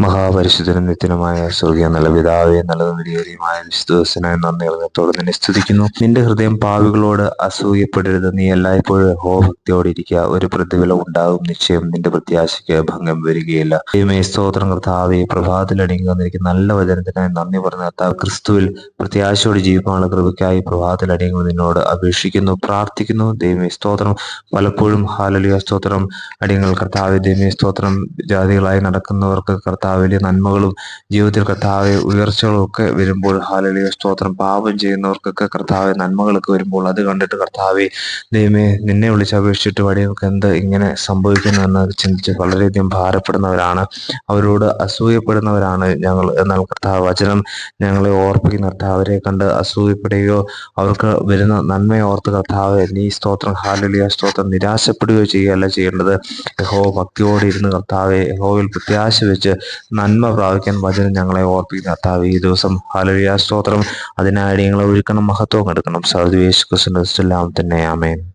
മഹാപരിശുദ്ധനും നിത്യനുമായ സ്വർഗീയ നല്ല പിതാവേ നല്ലതും വിലയേറിയുമായ വിശുദ്ധനായ നന്ദി ഹൃദയത്തോട് നിന്നെ സ്തുതിക്കുന്നു. നിന്റെ ഹൃദയം പാവികളോട് അസൂയപ്പെടരുത്. നീ എല്ലായ്പ്പോഴും ഹോഭക്തിയോടെ ഇരിക്കുക. ഒരു പ്രതിഫലം ഉണ്ടാകും. നിശ്ചയം നിന്റെ പ്രത്യാശയ്ക്ക് ഭംഗം വരികയില്ല. ദൈവമേ സ്തോത്രം കർത്താവെ പ്രഭാതത്തിൽ അടിയുന്നിരിക്കുന്ന നല്ല വചനത്തിനായി നന്ദി പറഞ്ഞ കർത്താവ് ക്രിസ്തുവിൽ പ്രത്യാശയോടെ ജീവിക്കാനുള്ള കൃപയ്ക്കായി പ്രഭാതത്തിൽ അടങ്ങുന്ന നിന്നോട് അപേക്ഷിക്കുന്നു പ്രാർത്ഥിക്കുന്നു. ദൈവമേ സ്തോത്രം. പലപ്പോഴും ഹാലലിയ സ്തോത്രം. അടിയങ്ങൾ കർത്താവ് ദൈവമേ സ്തോത്രം. ജാതികളായി നടക്കുന്നവർക്ക് കർത്താവ് വലിയ നന്മകളും ജീവിതത്തിൽ കർത്താവെ ഉയർച്ചകളും ഒക്കെ വരുമ്പോൾ ഹാലലിയ സ്തോത്രം. പാപം ചെയ്യുന്നവർക്കൊക്കെ കർത്താവെ നന്മകളൊക്കെ വരുമ്പോൾ അത് കണ്ടിട്ട് കർത്താവെ ദൈവമേ നിന്നെ വിളിച്ച് അപേക്ഷിച്ചിട്ട് വടിയൊക്കെ എന്ത് ഇങ്ങനെ സംഭവിക്കുന്നു എന്ന് ചിന്തിച്ച് വളരെയധികം ഭാരപ്പെടുന്നവരാണ്. അവരോട് അസൂയപ്പെടുന്നവരാണ് ഞങ്ങൾ. എന്നാൽ കർത്താവ് വചനം ഞങ്ങളെ ഓർപ്പിക്കുന്ന കർത്താവ് അവരെ കണ്ട് അസൂയപ്പെടുകയോ അവർക്ക് വരുന്ന നന്മയെ ഓർത്ത് കർത്താവ് നീ സ്തോത്രം ഹാലലിയ സ്തോത്രം നിരാശപ്പെടുകയോ ചെയ്യുകയല്ല ചെയ്യേണ്ടത്. യഹോ ഭക്തിയോടെ ഇരുന്ന് കർത്താവെ യഹോവിൽ പ്രത്യാശ വെച്ച് നന്മ പ്രാപിക്കാൻ വചനം ഞങ്ങളെ ഓർപ്പിക്കുന്ന. കർത്താവ് ഈ ദിവസം ഹാലലിയ സ്തോത്രം. അതിനായി ഞങ്ങളെ ഒരുക്കണം മഹത്വം എടുക്കണം സർവേശ് കൃഷ്ണ തന്നെ ആമേൻ.